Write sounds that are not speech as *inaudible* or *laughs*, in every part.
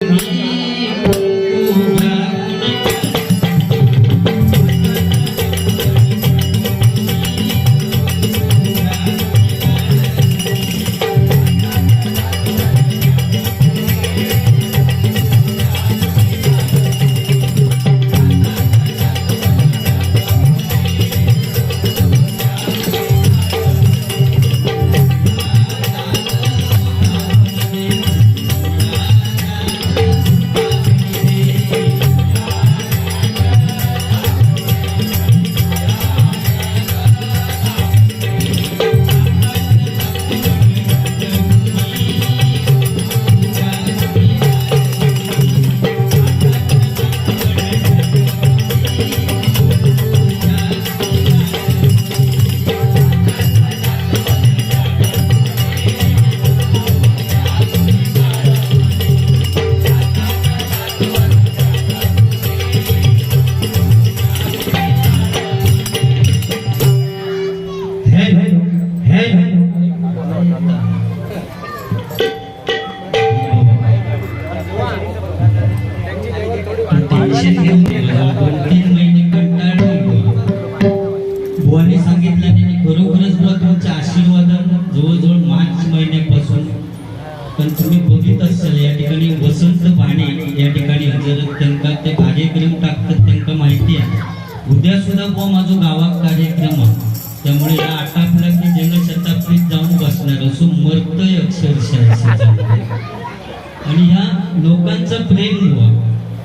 Mm-hmm.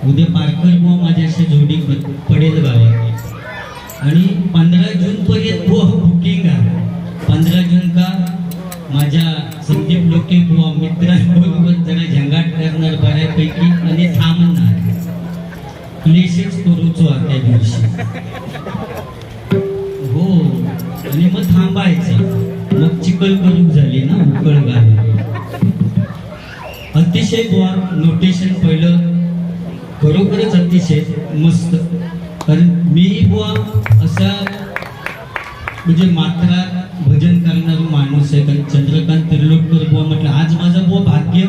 उद्या पार्कल बुवा माझ्याशी जोडी खरोखरच अतिशय मस्त. कारण मी बुवा असा म्हणजे मात्रा भजन करणारा माणूस आहे. कारण चंद्रकांत त्रिलोटकर बुवा म्हटलं आज माझं बुवा भाग्य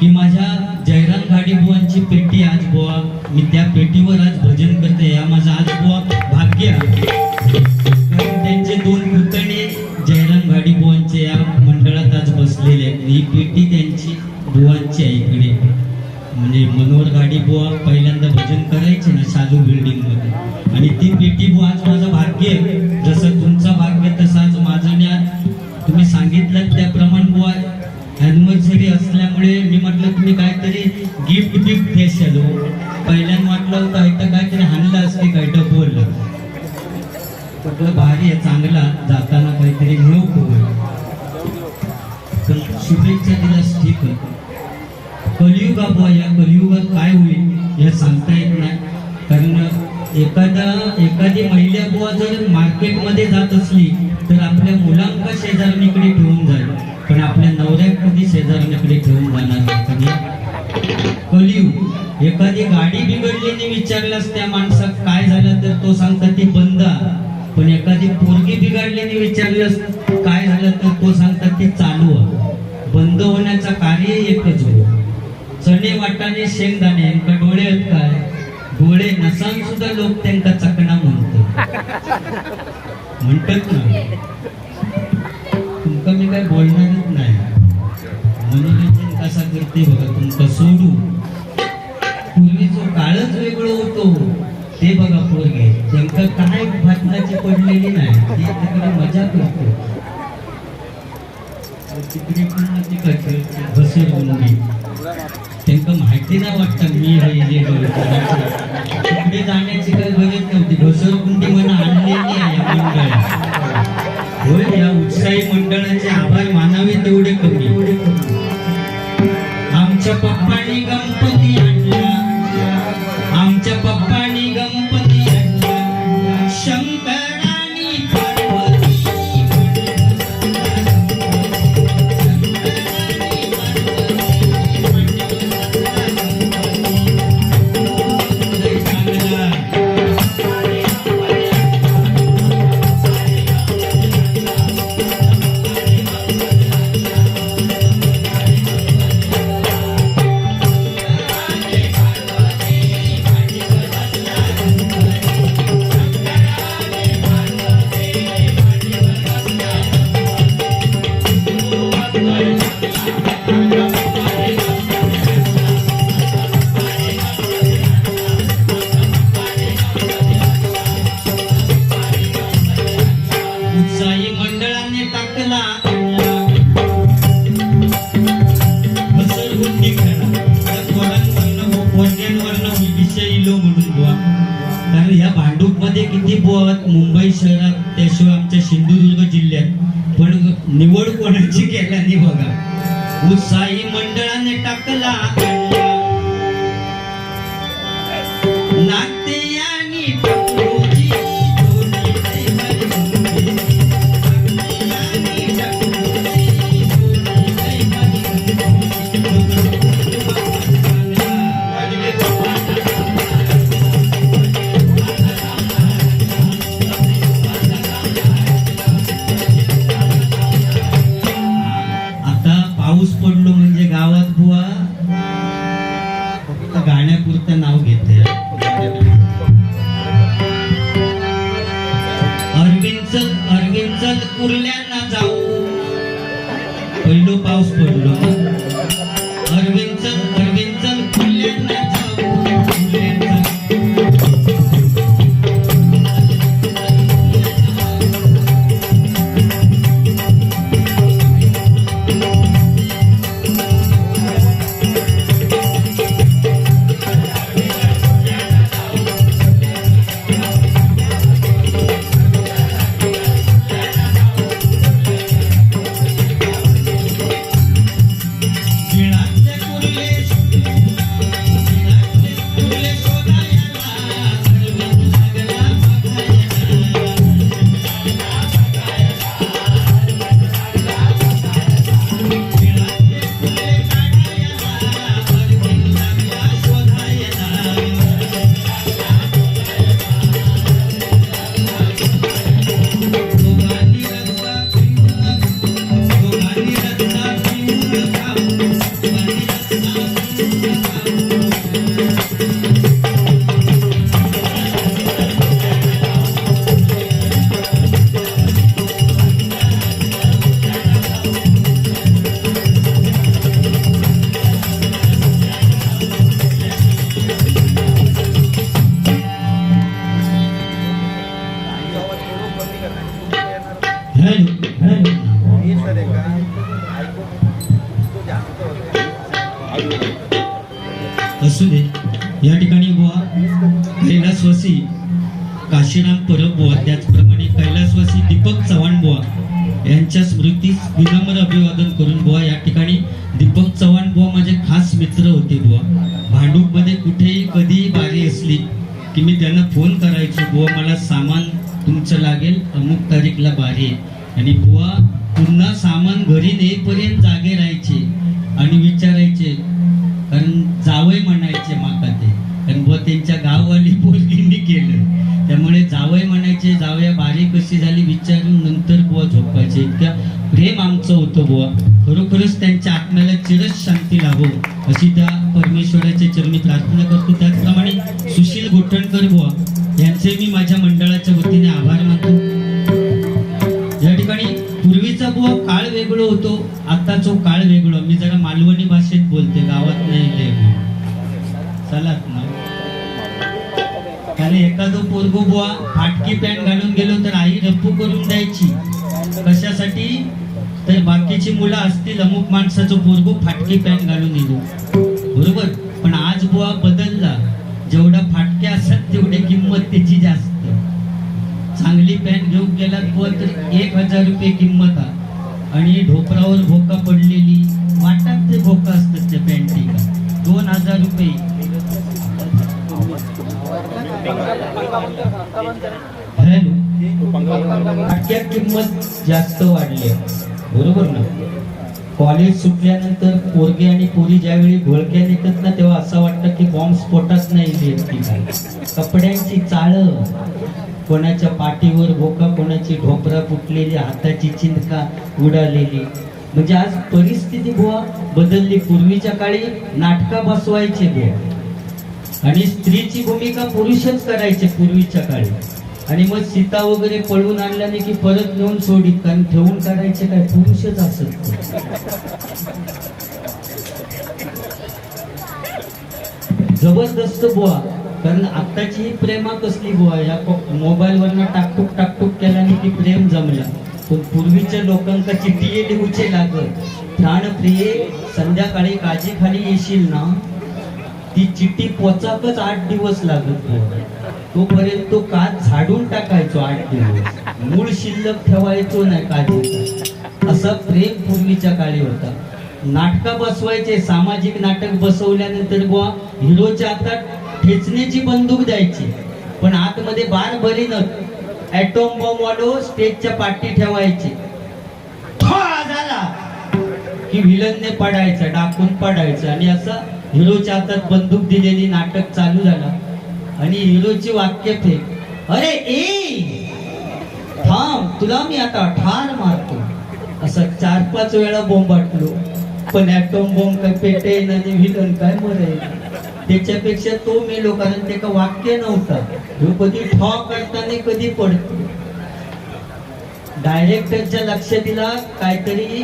की माझ्या जयराम गाडी बुवांची पेटी आज बुवा मी त्या पेटीवर आज भजन करते. या माझा आज बुवा भाग्य मनोहर गाडी बुवा पहिल्यांदा भजन करायचे ना शालू बिल्डिंगमध्ये. आणि ती पेटी बुवा आज माझं भाग्य आहे. जसं तुमचं भाग्य तसाच माझं आणि आज तुम्ही सांगितलं त्याप्रमाणे बुवा अॅनिव्हर्सरी असल्यामुळे मी म्हटलं तुम्ही काहीतरी गिफ्ट बिफ्ट देशाल हो. पहिल्यांदा म्हटलं होतं इथं काहीतरी हाणलं असते काय डबवलं म्हटलं भारी आहे चांगला. जाताना काहीतरी घेऊ पण शुभेच्छा दिलास ठीक आहे. कलियुग बुवा या कलियुगात काय होईल हे सांगता येत नाही. कारण एखादा एखादी महिला बुवा जर मार्केटमध्ये जात असली तर आपल्या मुलांका शेजारणीकडे ठेवून जाईल. पण आपल्या नवऱ्या कधी शेजारणीकडे ठेवून जाणार नाही. कधी? कलियुग एखादी गाडी बिघडलेली विचारल्यास त्या माणसात काय झालं तर तो सांगता ती बंद. पण एखादी पोरगी बिघडलेली विचारल्यास काय झालं तर तो सांगतात ती चालू. चणे शेंगदाणे. यांका डोळे आहेत काय? डोळे नसान सुद्धा लोक त्यांचा चकणा म्हणतात म्हणतात ना. तुमका मी काय बोलणारच नाही. मनोरंजन कसा करते बघा तुमका सोडू. पूर्वी जो काळच वेगळं होतो. ते बघा पोरगे. त्यांका काय भातनाची पडलेली नाही. ते तिकडे मजा करतो. तिकडे पण ती करायचं? बुवा मला सामान तुमचं लागेल अमुक तारीखला बाहेर. आणि बुवा पुन्हा सामान घरी नेईपर्यंत जागे राहायचे आणि विचारायचे कारण जावई म्हणायचे माका ते. कारण बुवा त्यांच्या गाववाली *laughs* पोरगींनी केलं. त्यामुळे जावय म्हणायचे जावया बारी कशी झाली? विचारून नंतर बुवा झोपायचे. इतक्या प्रेम आमचं होतं बुवा. बुवा फाटकी पॅन्ट घालून गेलो तर आई रप्पू करून द्यायची. कशासाठी? तर बाकीची मुलं असतील अमुक माणसाचं पोरगो फाटकी पॅन्ट घालून येतो बरोबर? पण आज बुवा बदलला. जेवढा फाटक्या असतात तेवढी किंमत त्याची जास्त. चांगली पॅन्ट घेऊन गेला बुवा तर एक हजार रुपये किंमत आणि ढोपरावर भोका पडली हॅलो किंमत जास्त वाढली बरोबर ना? कॉलेज सुटल्यानंतर पोरगे आणि पोरी ज्यावेळी घोळक्या निघतात ना तेव्हा असं वाटतं की बॉम्ब स्फोटच नाही कपड्यांची चाळ. कोणाच्या पाठीवर भोका कोणाची ढोपरा फुटलेली हाताची चिंतका उडालेली. म्हणजे आज परिस्थिती बुवा बदलली. पूर्वीच्या काळी नाटका बसवायचे बुवा. आणि स्त्रीची भूमिका पुरुषच करायचे पूर्वीच्या काळी. आणि मग सीता वगैरे पळून आणल्याने की परत नेऊन सोडी कारण ठेवून काढायचे काय पुरुषच असत जबरदस्त बुवा कारण आत्ताची ही प्रेमा कसली बुवा या मोबाईल वरनं टाकटूक टाकटूक केल्याने की प्रेम जमला. पण पूर्वीच्या लोकांका चिठ्ठी लिहूचे लागत प्राणप्रिये संध्याकाळी काजी खाली येशील ना? ती चिठ्ठी पोचाकच आठ दिवस लागत तोपर्यंत तो काच झाडून टाकायचो आठ दिवस. मूळ शिल्लक ठेवायचो नाही काजीचा असा प्रेम पूर्वीच्या काळी होता. नाटकं बसवायचे सामाजिक नाटक बसवल्यानंतर बुवा हिरोच्या हातात ठेचण्याची बंदूक द्यायची. पण आतमध्ये बार भरीनच ऍटॉम बॉम्ब वालो स्टेजच्या पाठी ठेवायचे. झाला की विलनने पडायचं डाकून पडायचं. आणि असं हिरोच्या हातात बंदूक दिलेली नाटक चालू झालं. आणि हिरोची वाक्य फेक अरे ए थांब तुला मी आता ठार मारतो. असं चार पाच वेळा बोंबाटलो पण ॲटोम बॉम्ब काय पेटेन आणि व्हिलन काय मरेल त्याच्यापेक्षा तो मेलो कारण ते का वाक्य नव्हता. ह्यो कधी ठॉ करताना कधी पडतो? डायरेक्टरच्या लक्षात दिला काहीतरी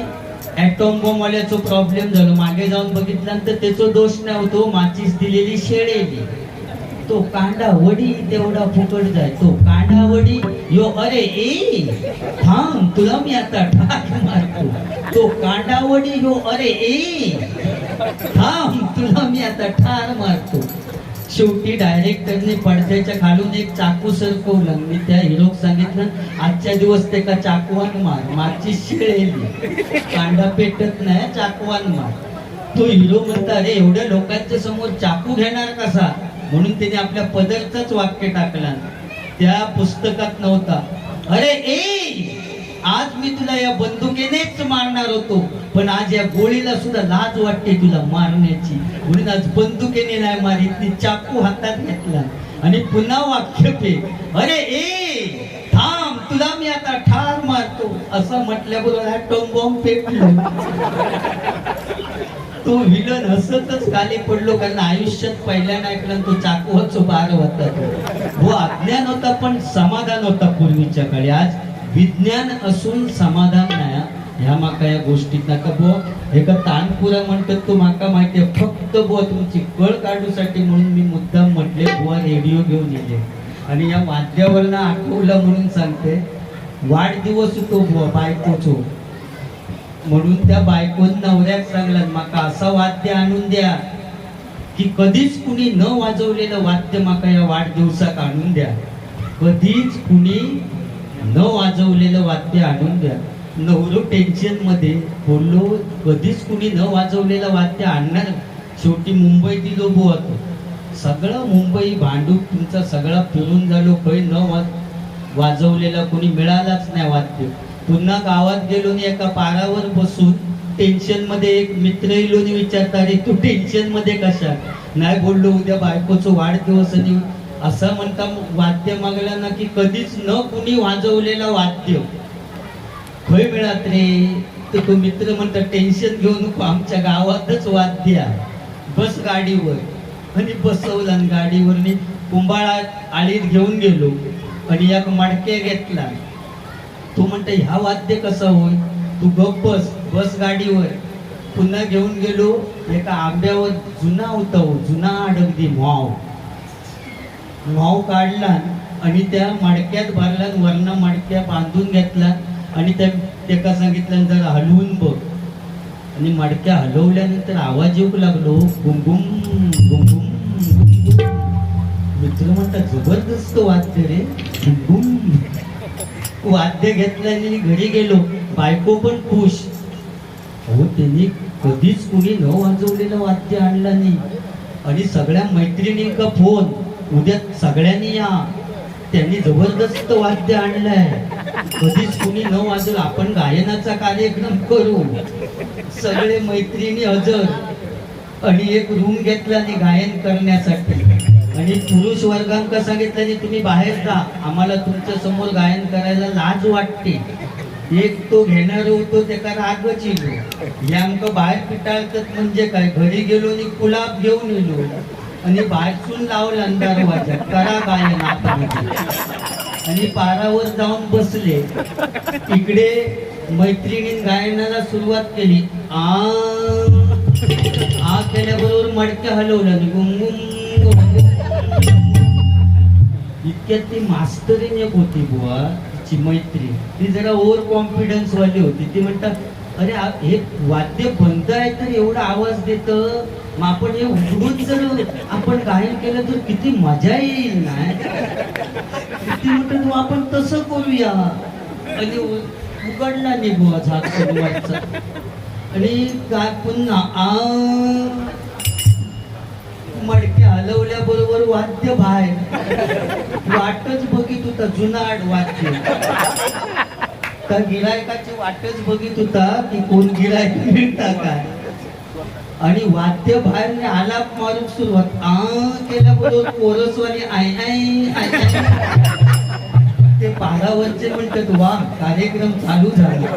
ऍटॉम बॉम्ब वाल्याचं प्रॉब्लेम झाला. मागे जाऊन बघितल्यानंतर त्याचा दोष नाही हो. माचीस दिलेली शेळेली तो. कांदा वडी तेवढा फुकट जाय. तो कांदा वडी यो अरे ए थांब तुला मी आता ठाक मारतो. तो कांदा वडी यो अरे ए थांब तुला मी आता ठार मारतो. शेवटी डायरेक्टरने पडद्याच्या खालून एक चाकू सरकवलं. मी त्या हिरोक सांगितलं आजच्या दिवस ते का चाकवान मार? मागची शिळेली कांदा पेटत नाही चाकवान मार. तो हिरो म्हणता अरे एवढ्या लोकांच्या समोर चाकू घेणार कसा? म्हणून त्याने आपल्या पदरचंच वाक्य टाकला. त्या पुस्तकात नव्हता. अरे ए आज मी तुला या बंदुकीनेच मारणार होतो पण आज या गोळीला सुद्धा लाज वाटते तुला मारण्याची. म्हणून आज बंदुकीने नाही मारित ती चाकू हातात घेतला. आणि पुन्हा वाक्य फेक अरे ए थांब तुला मी आता ठार मारतो. असं म्हटल्याबरोबर ऍटॉम बॉम्ब फेकलो. तो विलन हसतच खाली पडलो कारण आयुष्यात पहिल्यांदा ऐकलं तो चाकूच बार होता. तो वो अज्ञान होता पण समाधान होता पूर्वीच्या काळी आज विज्ञान असून समाधान नाही ह्या माका या गोष्टीत नका बो एका तानपुरा म्हणतात तो माका माहिती फक्त बुवा तुमची कळ काढूसाठी म्हणून मी मुद्दाम म्हटले बुवा रेडिओ घेऊन येले आणि या वाद्यावरनं आठवलं म्हणून सांगते वाढदिवस होतो बुवा बायकोचो. म्हणून त्या बायकोन नवऱ्याक सांगला माका असा वाद्य आणून द्या की कधीच कुणी न वाजवलेलं वाद्य माका या वाढदिवसाक आणून द्या. कधीच कुणी न वाजवलेलं वाद्य आणून द्या. नवरो टेन्शनमध्ये बोललो कधीच कुणी न वाजवलेलं वाद्य आणणार? शेवटी मुंबईतील दिलो होतो सगळं मुंबई भांडूप तुमचा सगळा फिरून झालो काही न वा वाजवलेला कोणी मिळालाच नाही वाद्य. पुन्हा गावात गेलो आणि एका पारावर बसून टेन्शनमध्ये एक मित्र येलो आणि विचारता अरे तू टेन्शनमध्ये कशा नाही बोललो उद्या बायकोचं वाढदिवस आणि असं म्हणता वाद्य मागल्यानं ना की कधीच न कुणी वाजवलेलं वाद्य. खय मिळत रे? तर तो मित्र म्हणता टेन्शन घेऊ नको आमच्या गावातच वाद्य आहे. बस गाडीवर. आणि बसवलं आणि गाडीवर मी कुंभाळात आळीत घेऊन गेलो. आणि एक मडके घेतला. तो म्हणतो ह्या वाद्य कसं होय तू गप बस बस गाडीवर. पुन्हा घेऊन गेलो. एका आंब्यावर जुना होता हो जुना अडगदी माव माव काढला आणि त्या मडक्यात भरला आणि वरनं मडक्या बांधून घेतला आणि त्या तेका सांगितलं जरा हलवून बघ. आणि मडक्या हलवल्यानंतर आवाज येऊ लागलो गुंगुम गुंगुम मित्र म्हणतात जबरदस्त वाद्य रे. गुंगुम वाद्य घेतलं आणि घरी गेलो. बायको पण खुश. हो त्यांनी कधीच कुणी न वाजवलेलं वाद्य आणलं नाही. आणि सगळ्या मैत्रिणींका फोन. उद्या सगळ्यांनी या. त्यांनी जबरदस्त वाद्य आणलंय. कधीच कुणी न वाजल आपण गायनाचा कार्यक्रम करू. सगळे मैत्रिणी हजर. आणि एक रूम घेतला आणि गायन करण्यासाठी. आणि पुरुष वर्गांका सांगितलं आणि तुम्ही बाहेर जा. आम्हाला तुमच्यासमोर गायन करायला लाज वाटते. एक तो घेणार होतो त्याका रागच येलो हे आमक बाहेर पिटाळतात म्हणजे काय? घरी गेलो आणि गुलाब घेऊन येलो. आणि बाहेरसून लावला दरवाजा करा काय आणि पारावर जाऊन बसले. तिकडे मैत्रिणीन गायनाला सुरुवात केली. आ आ केल्याबरोबर मडक्या हलवलं इतक्यात ती मास्तरीन एक होती बुवा तिची मैत्री ती जरा ओव्हर कॉन्फिडन्स वाली होती. ती म्हणतात अरे हे वाद्य बंद आहे तर एवढा आवाज देत? मग आपण हे उघडून जर आपण गायन केलं तर किती मजा येईल ना? किती म्हटलं तू आपण तसं करूया. आणि उघडला निघू बुवा सुरुवातचा आणि काय पुन्हा आ. मडके हलवल्या बरोबर वाद्य बाहेर. वाटच बघित होता जुनाड वाद्य. त्या गिरायकाची वाटच बघित होता की कोण गिरायक मिळता काय? आणि वाद्य बाहेर आलाप मारून सुरुवात. आ केल्याबरोबर कोरसवाली आय आय आय ते पारावरचे म्हणतात वा कार्यक्रम चालू झाला.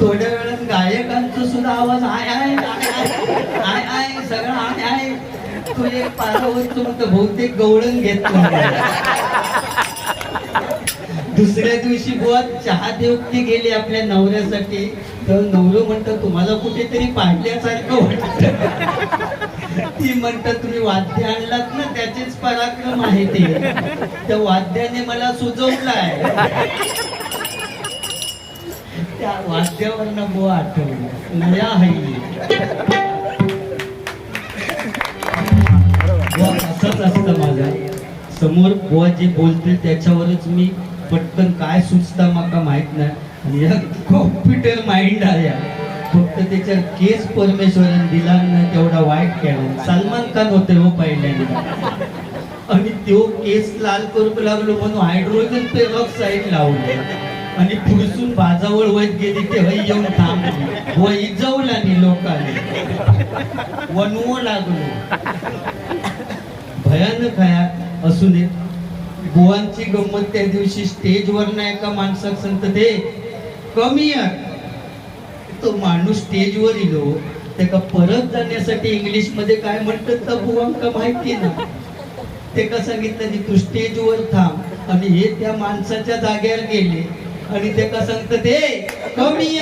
थोड्या वेळात गायकांचा सुद्धा आवाज आय आय आय आय सगळं आय आय. तो एक पारावरचं म्हणतं बहुतेक गवळण घेतलं दुसऱ्या दिवशी बुवा चहा देवती गेली आपल्या नवऱ्यासाठी. तर नवरं म्हणतं तुम्हाला कुठेतरी पाडल्यासारखं वाटत. ती म्हणतात तुम्ही वाद्य आणलात ना त्याचेच पराक्रम आहे ते. त्या वाद्याने मला सुचवलाय त्या वाद्यावरनं बुवा आठवलं नया आहे असंच असतं माझा. समोर बुवा जे बोलतील त्याच्यावरच मी पटकन काय सुचता माका माहीत नाही. आणि या कॉम्प्युटर माइंड आल्या फक्त त्याच्या केस परमेश्वरन दिला ना तेवढा वाईट केला. सलमान खान होते हो पहिल्यांदा. आणि तो केस लाल करू लागलो म्हणून हायड्रोजन पेरॉक्साईड लावले. आणि पुरसून बाजावळ वैत गेली तेव्हा येऊन थांबली. व इजवला नाही लोकांनी. वनवू लागलो. भयानक हया असू नये बुवांची गंमत त्या दिवशी स्टेजवर ना एका माणसाक सांगत ते कमी तो माणूस स्टेजवर इलो त्याका परत जाण्यासाठी इंग्लिशमध्ये काय म्हणतात तर बुवांका माहिती ना? ते का सांगितलं की तू स्टेजवर थांब. आणि हे त्या माणसाच्या जागेवर गेले. आणि ते का सांगत ते कमी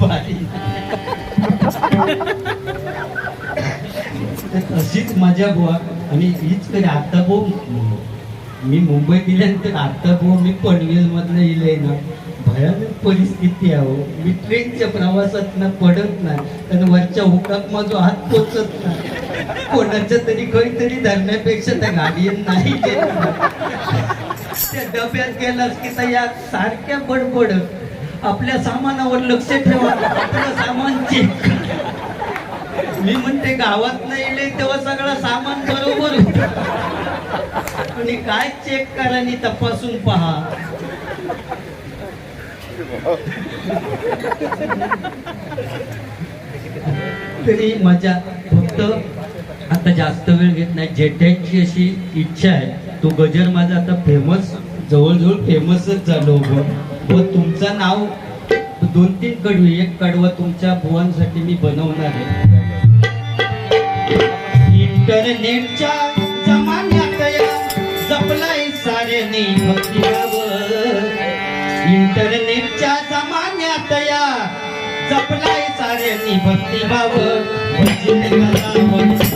भारी. *laughs* तर तशीच मजा बुवा. आणि हीच कधी आता बो मी मुंबईत गेल्यानंतर आत्ता बो मी पनवेल मधनं ना. भयानक परिस्थिती आहे हो. मी ट्रेनच्या प्रवासात ना पडत नाही. आणि वरच्या हुकात माझा हात पोचत नाही. कोणाच्या तरी काहीतरी धरण्यापेक्षा त्या गाडीत नाही त्या डब्यात गेलास की त्या या सारख्या बडबड आपल्या सामानावर लक्ष ठेवा. आपलं सामान चेक मी म्हणते गावात नाही तेव्हा सगळं सामान बरोबर आणि काय चेक करा आणि तपासून पहा. तरी मजा फक्त आता जास्त वेळ घेत नाही. जेठ्यांची अशी इच्छा आहे. तो गजर माझा आता फेमस जवळजवळ फेमसच झालो व तुमचं नाव दोन तीन कडवी एक कडवा तुमच्या बुवांसाठी मी बनवणार आहे. इंटरनेटच्या जमान्यात या जपलाय साऱ्यांनी भक्तिभाव इंटरनेटच्या जमान्यात या जपलाय साऱ्यांनी भक्तिभाव भजन करा भजन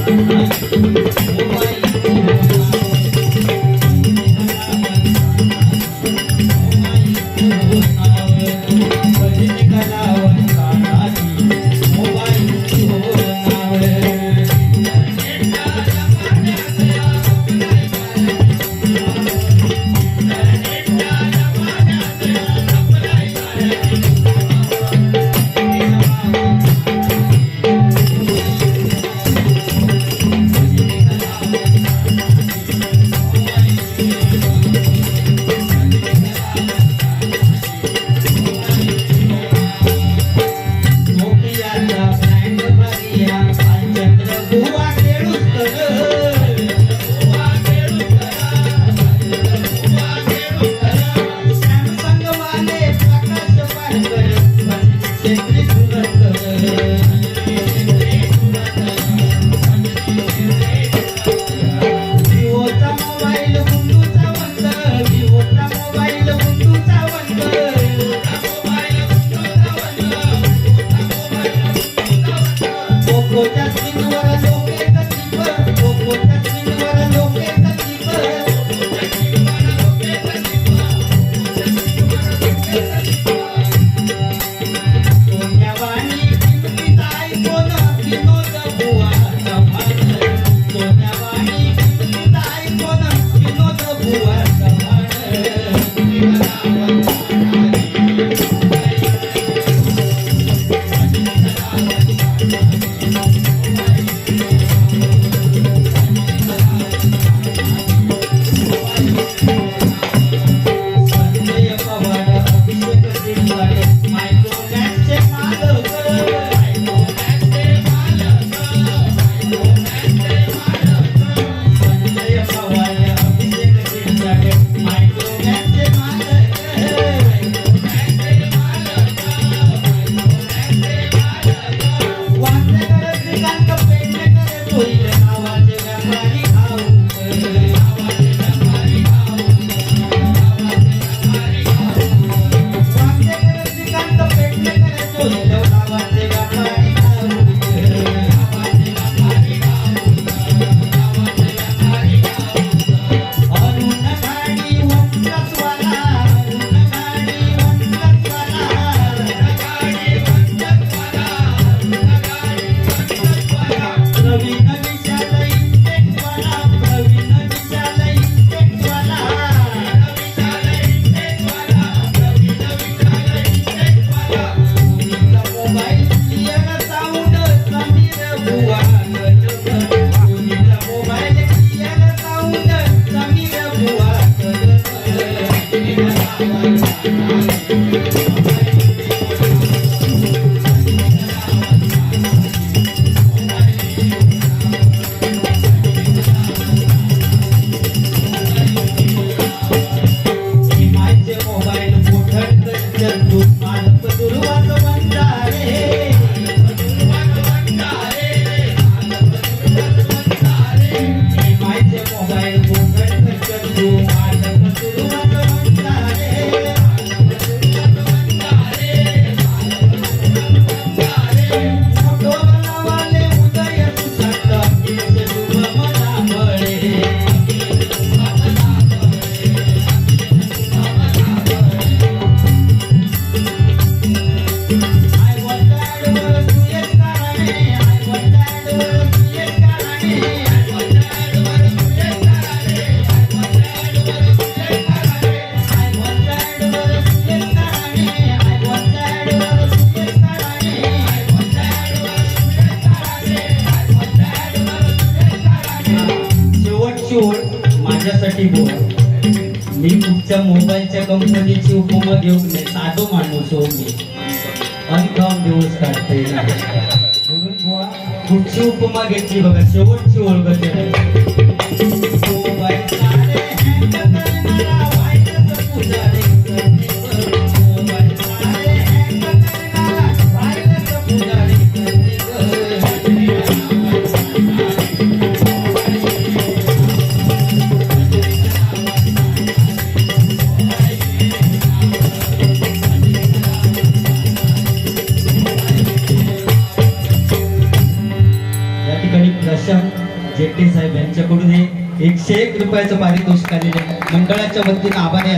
मोबाईलच्या कंपनीची उपमा घेऊन नाही साधो माणूस हो मी अनकाम दिवस काढते ना म्हणून बुवा कुठची उपमा घेतली बघा शेवटची ओळख रुपयाचं पारितोषिक आलेले आहे. मंडळाच्या वतीनं आभारी आहे